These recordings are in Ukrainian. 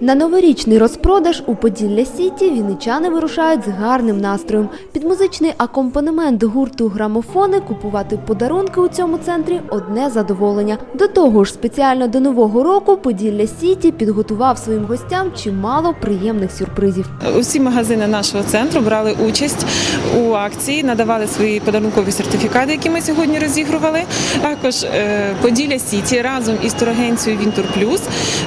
На новорічний розпродаж у Поділля Сіті вінничани вирушають з гарним настроєм. Під музичний акомпанемент гурту грамофони купувати подарунки у цьому центрі одне задоволення. До того ж, спеціально до нового року Поділля Сіті підготував своїм гостям чимало приємних сюрпризів. Усі магазини нашого центру брали участь у акції, надавали свої подарункові сертифікати, які ми сьогодні розігрували. Також е, Поділля Сіті разом із турагенцією Вінтур Плюс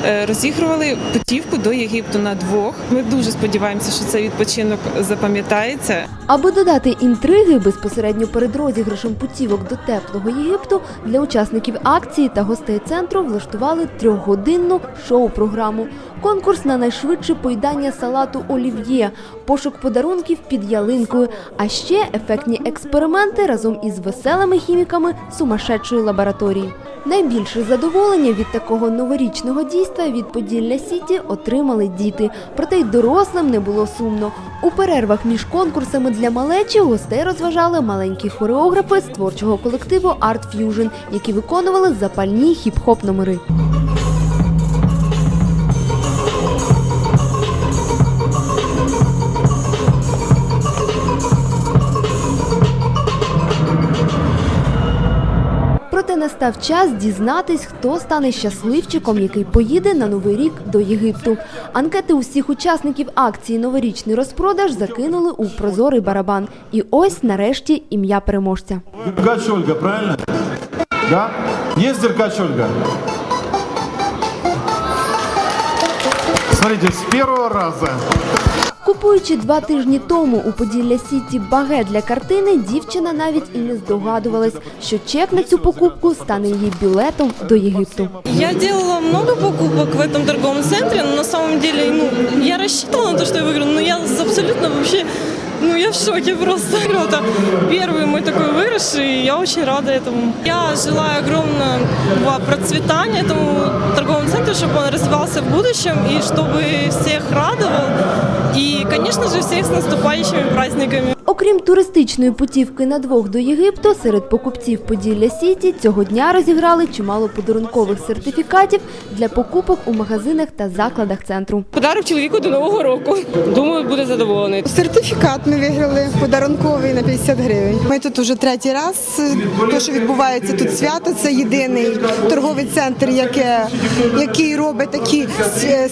е, розігрували путівку до Єгипту на двох. Ми дуже сподіваємося, що цей відпочинок запам'ятається. Аби додати інтриги безпосередньо перед розіграшем путівок до теплого Єгипту для учасників акції та гостей центру влаштували трьохгодинну шоу-програму. Конкурс на найшвидше поїдання салату олів'є, пошук подарунків під ялинкою, а ще ефектні експерименти разом із веселими хіміками сумасшедшої лабораторії. Найбільше задоволення від такого новорічного дійства від Поділля Сіті отримали діти. Проте й дорослим не було сумно. У перервах між конкурсами для малечі гостей розважали маленькі хореографи з творчого колективу Art Fusion, які виконували запальні хіп-хоп номери. Настав час дізнатись, хто стане щасливчиком, який поїде на новий рік до Єгипту. Анкети усіх учасників акції Новорічний розпродаж закинули у прозорий барабан. І ось нарешті ім'я переможця. Деркач Ольга, правильно? Да? Є Деркач Ольга? Смотрите, с первого раза. Купуючи два тижні тому у Поділля Сіті багет для картини, дівчина навіть і не здогадувалась, що чек на цю покупку стане її білетом до Єгипту. Я делала много покупок в этом торговом центре, но на самом деле, ну, я рассчитывала на то, что я выиграю, но я абсолютно вообще, ну, я в шоке просто. Это первый мой такой выигрыш, и я очень рада этому. Я желаю огромного процветания этому торговому центру, чтобы он развивался в будущем, и чтобы всех радовал, и, конечно же, всех с наступающими праздниками. Окрім туристичної путівки на двох до Єгипту, серед покупців Поділля Сіті цього дня розіграли чимало подарункових сертифікатів для покупок у магазинах та закладах центру. Подарок чоловіку до нового року. Думаю, буде задоволений. Сертифікат ми виграли подарунковий на 50 гривень. Ми тут уже третій раз. Те, що відбувається тут свято, це єдиний торговий центр, який робить такі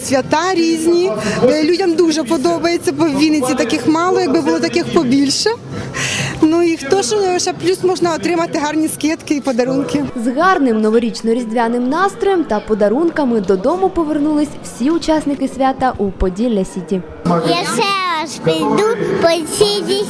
свята різні. Е, Людям дуже подобається, бо в Вінниці таких мало, якби було таких побільше. Ну і хто ж ще плюс можна отримати гарні скидки і подарунки. З гарним новорічно-різдвяним настроєм та подарунками додому повернулись всі учасники свята у Поділля Сіті. Я ще раз піду по цій сіті.